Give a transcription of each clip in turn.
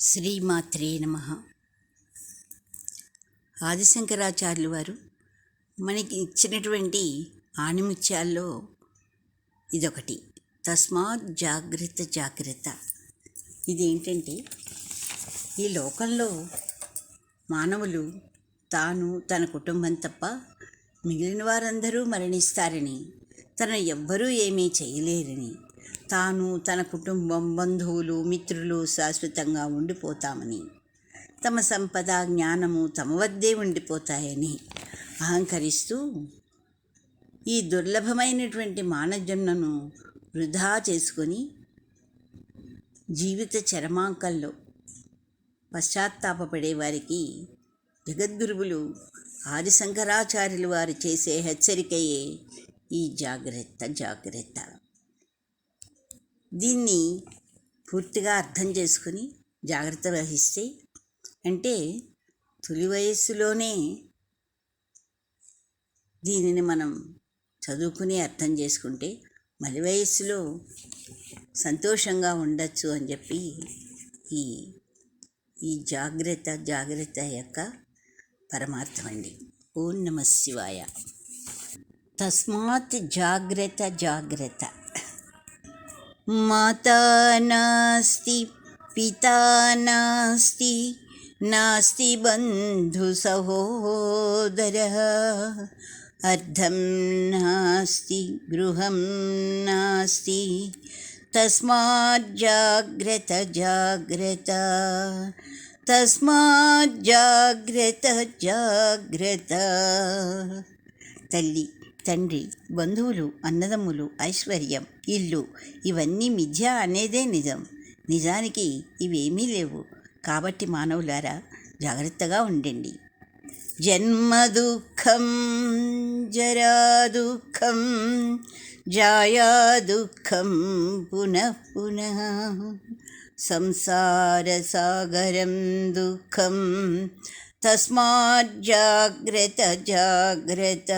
శ్రీమాత్రే నమ. ఆదిశంకరాచార్యులు వారు మనకి ఇచ్చినటువంటి ఆణిముత్యాల్లో ఇదొకటి. తస్మాత్ జాగ్రత్త జాగ్రత్త. ఇదేంటంటే ఈ లోకంలో మానవులు తాను తన కుటుంబం తప్ప మిగిలిన వారందరూ మరణిస్తారని తన ఎవ్వరూ ఏమీ చేయలేరని తాను తన కుటుంబం బంధువులు మిత్రులు శాశ్వతంగా ఉండిపోతామని. తమ సంపద జ్ఞానము తమ వద్దే ఉండిపోతాయని అహంకరిస్తూ ఈ దుర్లభమైనటువంటి మానజన్మను వృధా చేసుకొని జీవిత చరమాంకంలో పశ్చాత్తాపపడే వారికి జగద్గురువులు ఆదిశంకరాచార్యులు వారు చేసే హెచ్చరికయే ఈ జాగ్రత్త జాగ్రత్త. దీన్ని పూర్తిగా అర్థం చేసుకుని జాగ్రత్త వహిస్తే అంటే తొలి వయస్సులోనే దీనిని మనం చదువుకుని అర్థం చేసుకుంటే మలి వయస్సులో సంతోషంగా ఉండొచ్చు అని చెప్పి ఈ ఈ జాగ్రత్త జాగ్రత్త యొక్క పరమార్థం అండి. ఓం నమ శివాయ. తస్మాత్ జాగ్రత్త జాగ్రత్త. మాతా నాస్తి పితా నాస్తి నాస్తి బంధు సహోదర అర్థం నాస్తి గృహం నాస్తి తస్మాత్ జాగ్రత్త జాగ్రత్త తస్మాత్ జాగ్రత్త జాగ్రత్త తల్లి తండ్రి బంధువులు అన్నదమ్ములు ఐశ్వర్యం ఇల్లు ఇవన్నీ మిథ్య అనేదే నిజం. నిజానికి ఇవేమీ లేవు. కాబట్టి మానవులారా జాగ్రత్తగా ఉండండి. జన్మ దుఃఖం జరా దుఃఖం జాయా దుఃఖం పునః పునః సంసారసాగరం దుఃఖం తస్మాత్ జాగ్రత జాగ్రత్త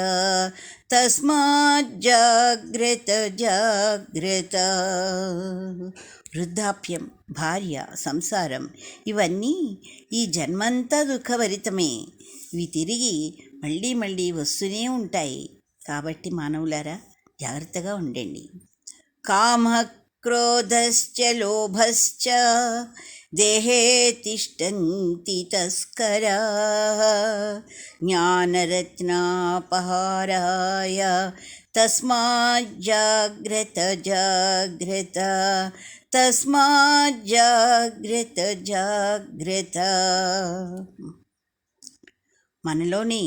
జాగ్రత జాగ్రత్త. జాగ్రత్త వృద్ధాప్యం భార్య సంసారం ఇవన్నీ ఈ జన్మంతా దుఃఖభరితమే. ఇవి తిరిగి మళ్ళీ మళ్ళీ వస్తూనే ఉంటాయి. కాబట్టి మానవులారా జాగ్రత్తగా ఉండండి. కామ క్రోధశ్చ లోభశ్చ దేహే తిష్టంతి తస్కరా జ్ఞానరత్నాపహారాయ తస్మాత్ జాగ్రత్త జాగ్రత్త తస్మాత్ జాగ్రత్త జాగ్రత్త మనలోని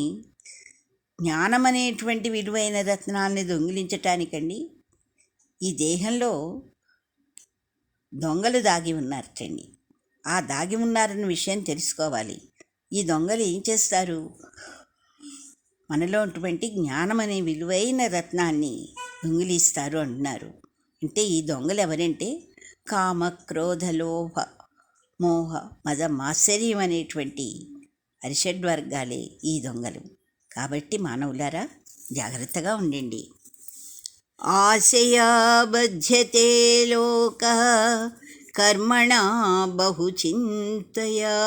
జ్ఞానం అనేటువంటి విలువైన రత్నాల్ని దొంగిలించటానికండి ఈ దేహంలో దొంగలు దాగి ఉన్నారటండి. ఆ దాగి ఉన్నారన్న విషయం తెలుసుకోవాలి. ఈ దొంగలు ఏం చేస్తారు? మనలో ఉన్నటువంటి జ్ఞానం అనే విలువైన రత్నాన్ని దొంగిలిస్తారు అంటున్నారు. అంటే ఈ దొంగలు ఎవరంటే? కామ క్రోధ లోభ మోహ మద మాత్సర్యం అనేటువంటి అరిషడ్ వర్గాలే ఈ దొంగలు. కాబట్టి మానవులారా జాగ్రత్తగా ఉండండి. ఆశయా బధ్యతే లోక కర్మణా బహుచింతయా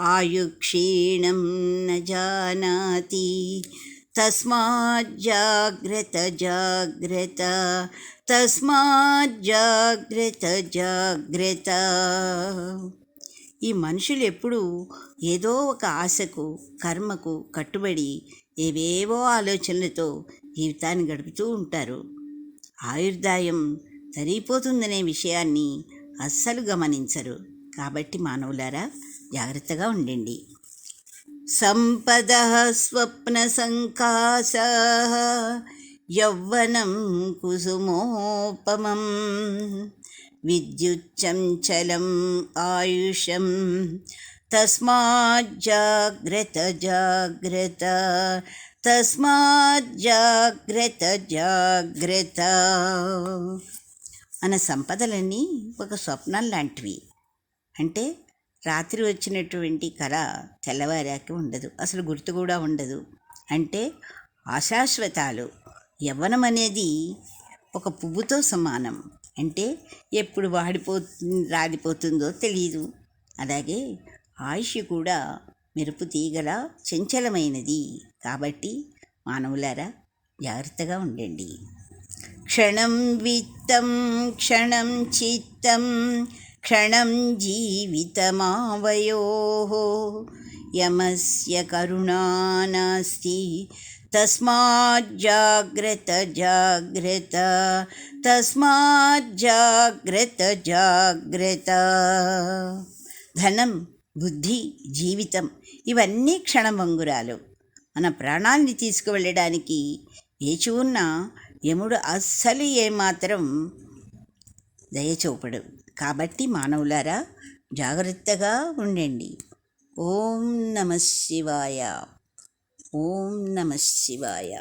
ఆయుక్షీణం న జానాతి తస్మాత్ జాగ్రత్త జాగ్రత్త జాగ్రత్త ఈ మనుషులు ఎప్పుడూ ఏదో ఒక ఆశకు కర్మకు కట్టుబడి ఏవేవో ఆలోచనలతో జీవితాన్ని గడుపుతూ ఉంటారు. ఆయుర్దాయం సరిపోతుందనే విషయాన్ని అస్సలు గమనించరు. కాబట్టి మానవులారా జాగ్రత్తగా ఉండండి. సంపద స్వప్న సంకాశ యౌవనం కుసుమోపమం విద్యుచ్చంచలం ఆయుషం తస్మాత్ జాగ్రత్త జాగ్రత్త జాగ్రత్త జాగ్రత్త మన సంపదలన్నీ ఒక స్వప్నం లాంటివి. అంటే రాత్రి వచ్చినటువంటి కళ తెల్లవారాక ఉండదు. అసలు గుర్తు కూడా ఉండదు. అంటే అశాశ్వతాలు యవ్వనం అనేది ఒక పువ్వుతో సమానం. అంటే ఎప్పుడు వాడిపో రాలిపోతుందో తెలియదు అలాగే ఆయుష్ కూడా మెరుపు తీగల చంచలమైనది. కాబట్టి మానవులారా జాగ్రత్తగా ఉండండి. క్షణం చిత్తం క్షణం చిత్తం క్షణం జీవితమావయో యమస్య కరుణా నాస్తి తస్మాత్ జాగ్రత్త జాగ్రత్త జాగ్రత జాగ్రత్త ధనం బుద్ధి జీవితం ఇవన్నీ క్షణభంగురాలు మన ప్రాణాన్ని తీసుకువెళ్ళడానికి వేచి ఉన్న యముడు అస్సలు ఏమాత్రం దయచూపడు కాబట్టి మానవులారా జాగ్రత్తగా ఉండండి. ఓం నమ శివాయ. ఓం నమ శివాయ.